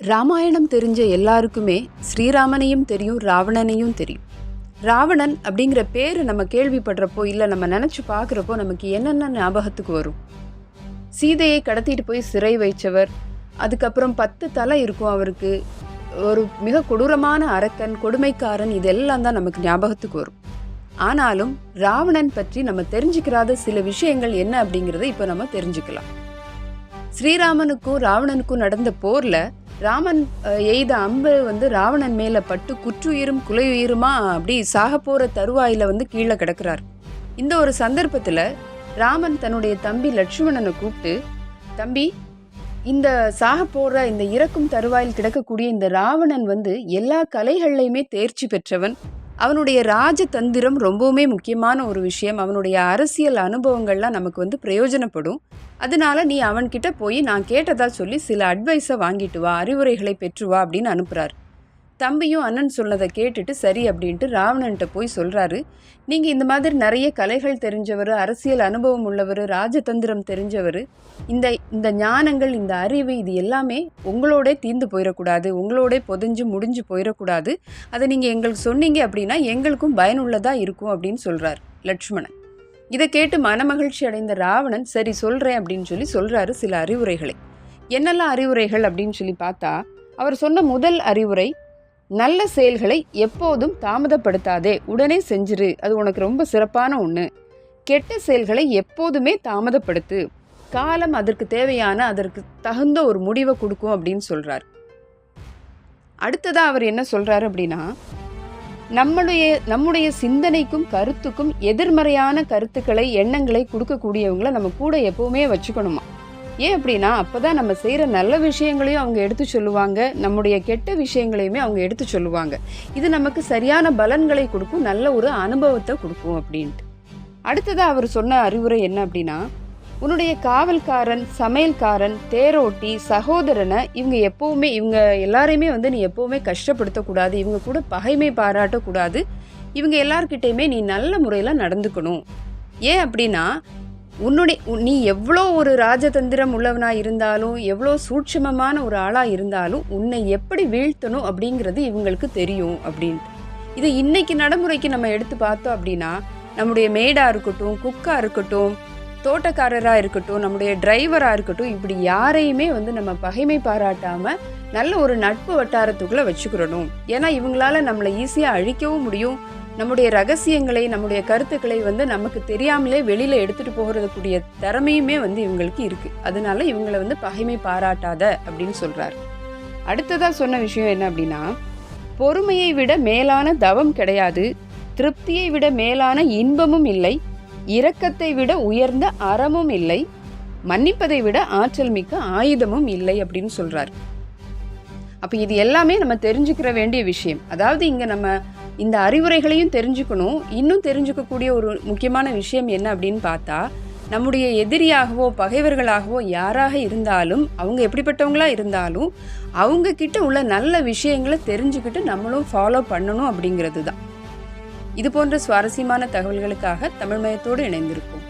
ராமாயணம் தெரிஞ்ச எல்லாருக்குமே ஸ்ரீராமனையும் தெரியும் ராவணனையும் தெரியும். ராவணன் அப்படிங்கிற பேர் நம்ம கேள்விப்படுறப்போ இல்லை நம்ம நினச்சி பார்க்குறப்போ நமக்கு என்னென்ன ஞாபகத்துக்கு வரும்? சீதையை கடத்திட்டு போய் சிறை வைச்சவர் அதுக்கப்புறம் பத்து தலை இருக்கும் அவருக்கு. ஒரு மிக கொடூரமான அரக்கன் கொடுமைக்காரன் இதெல்லாம் தான் நமக்கு ஞாபகத்துக்கு வரும். ஆனாலும் ராவணன் பற்றி நம்ம தெரிஞ்சுக்கிறாத சில விஷயங்கள் என்ன அப்படிங்கிறத இப்போ நம்ம தெரிஞ்சுக்கலாம். ஸ்ரீராமனுக்கும் ராவணனுக்கும் நடந்த போர்ல ராமன் எய்த அம்பு வந்து ராவணன் மேல பட்டு குற்றுயிரும் குலையுயிருமா அப்படி சாக போற தருவாயில வந்து கீழே கிடக்கிறார். இந்த ஒரு சந்தர்ப்பத்துல ராமன் தன்னுடைய தம்பி லட்சுமணனை கூப்பிட்டு தம்பி இந்த சாக போற இந்த இறக்கும் தருவாயில் கிடக்கக்கூடிய இந்த ராவணன் வந்து எல்லா கலைகள்லையுமே தேர்ச்சி பெற்றவன். அவனுடைய ராஜதந்திரம் ரொம்பவுமே முக்கியமான ஒரு விஷயம். அவனுடைய அரசியல் அனுபவங்கள்லாம் நமக்கு வந்து பிரயோஜனப்படும். அதனால நீ அவன்கிட்ட போய் நான் கேட்டதா சொல்லி சில அட்வைஸை வாங்கிட்டு வா அறிவுரைகளை பெற்று வா அப்படின்னு அனுப்புறாரு. தம்பியும் அண்ணன் சொன்னதை கேட்டுட்டு சரி அப்படின்ட்டு ராவணன்ட்ட போய் சொல்கிறாரு நீங்கள் இந்த மாதிரி நிறைய கலைகள் தெரிஞ்சவர் அரசியல் அனுபவம் உள்ளவர் ராஜதந்திரம் தெரிஞ்சவர் இந்த இந்த ஞானங்கள் இந்த அறிவு இது எல்லாமே உங்களோட தீர்ந்து போயிடக்கூடாது உங்களோட பொதிஞ்சு முடிஞ்சு போயிடக்கூடாது. அதை நீங்கள் எங்களுக்கு சொன்னீங்க அப்படின்னா எங்களுக்கும் பயனுள்ளதாக இருக்கும் அப்படின்னு சொல்கிறார் லட்சுமணன். இதை கேட்டு மனமகிழ்ச்சி அடைந்த ராவணன் சரி சொல்கிறேன் அப்படின்னு சொல்லி சொல்கிறாரு சில அறிவுரைகளை. என்னெல்லாம் அறிவுரைகள் அப்படின்னு சொல்லி பார்த்தா அவர் சொன்ன முதல் அறிவுரை நல்ல செயல்களை எப்போதும் தாமதப்படுத்தாதே உடனே செஞ்சிரு. அது உனக்கு ரொம்ப சிறப்பான ஒன்று கெட்ட செயல்களை எப்போதுமே தாமதப்படுத்து. காலம் அதற்கு தேவையான அதற்கு தகுந்த ஒரு முடிவை கொடுக்கும் அப்படின்னு சொல்றார். அடுத்ததா அவர் என்ன சொல்றாரு அப்படின்னா நம்மளுடைய நம்முடைய சிந்தனைக்கும் கருத்துக்கும் எதிர்மறையான கருத்துக்களை எண்ணங்களை கொடுக்கக்கூடியவங்களை நம்ம கூட எப்பவுமே வச்சுக்கணுமா? ஏன் அப்படின்னா அப்போ தான் நம்ம செய்கிற நல்ல விஷயங்களையும் அவங்க எடுத்து சொல்லுவாங்க. நம்முடைய கெட்ட விஷயங்களையுமே அவங்க எடுத்து சொல்லுவாங்க. இது நமக்கு சரியான பலன்களை கொடுக்கும் நல்ல ஒரு அனுபவத்தை கொடுக்கும் அப்படின்ட்டு. அடுத்ததாக அவர் சொன்ன அறிவுரை என்ன அப்படின்னா உன்னுடைய காவல்காரன் சமையல்காரன் தேரோட்டி சகோதரனை இவங்க எப்போவுமே இவங்க எல்லாரையுமே வந்து நீ எப்போவுமே கஷ்டப்படுத்தக்கூடாது இவங்க கூட பகைமை பாராட்டக்கூடாது இவங்க எல்லார்கிட்டையுமே நீ நல்ல முறையில் நடந்துக்கணும். ஏன் அப்படின்னா உன்னுடைய நீ எவ்வளோ ஒரு ராஜதந்திரம் உள்ளவனாக இருந்தாலும் எவ்வளோ சூட்சமமான ஒரு ஆளாக இருந்தாலும் உன்னை எப்படி வீழ்த்தணும் அப்படிங்கிறது இவங்களுக்கு தெரியும் அப்படின்ட்டு. இது இன்னைக்கு நடைமுறைக்கு நம்ம எடுத்து பார்த்தோம் அப்படின்னா நம்முடைய மேடாக இருக்கட்டும் குக்காக இருக்கட்டும் தோட்டக்காரராக இருக்கட்டும் நம்முடைய டிரைவராக இருக்கட்டும் இப்படி யாரையுமே வந்து நம்ம பகைமை பாராட்டாமல் நல்ல ஒரு நட்பு வட்டாரத்துக்குள்ளே வச்சுக்கிறணும். ஏன்னா இவங்களால நம்மளை ஈஸியாக அழிக்கவும் முடியும் நம்முடைய ரகசியங்களை நம்முடைய கருத்துக்களை வந்து நமக்கு தெரியாமலே வெளியில எடுத்துட்டு போகிறதுக்கூடிய திறமையுமே வந்து இவங்களுக்கு இருக்கு. அதனால இவங்களை வந்து பகைமை பாராட்டாத அப்படின்னு சொல்கிறார் அடுத்ததா சொன்ன விஷயம் என்ன அப்படின்னா பொறுமையை விட மேலான தவம் கிடையாது திருப்தியை விட மேலான இன்பமும் இல்லை இரக்கத்தை விட உயர்ந்த அறமும் இல்லை மன்னிப்பதை விட ஆற்றல் மிக்க ஆயுதமும் இல்லை அப்படின்னு சொல்றாரு. அப்ப இது எல்லாமே நம்ம தெரிஞ்சுக்கிற வேண்டிய விஷயம். அதாவது இங்க நம்ம இந்த அறிவுரைகளையும் தெரிஞ்சுக்கணும். இன்னும் தெரிஞ்சுக்கக்கூடிய ஒரு முக்கியமான விஷயம் என்ன அப்படின்னு பார்த்தா நம்முடைய எதிரியாகவோ பகைவர்களாகவோ யாராக இருந்தாலும் அவங்க எப்படிப்பட்டவங்களாக இருந்தாலும் அவங்க கிட்ட உள்ள நல்ல விஷயங்களை தெரிஞ்சுக்கிட்டு நம்மளும் ஃபாலோ பண்ணணும் அப்படிங்கிறது தான் இது போன்ற சுவாரஸ்யமான தகவல்களுக்காக தமிழ்மயத்தோடு இணைந்திருக்கும்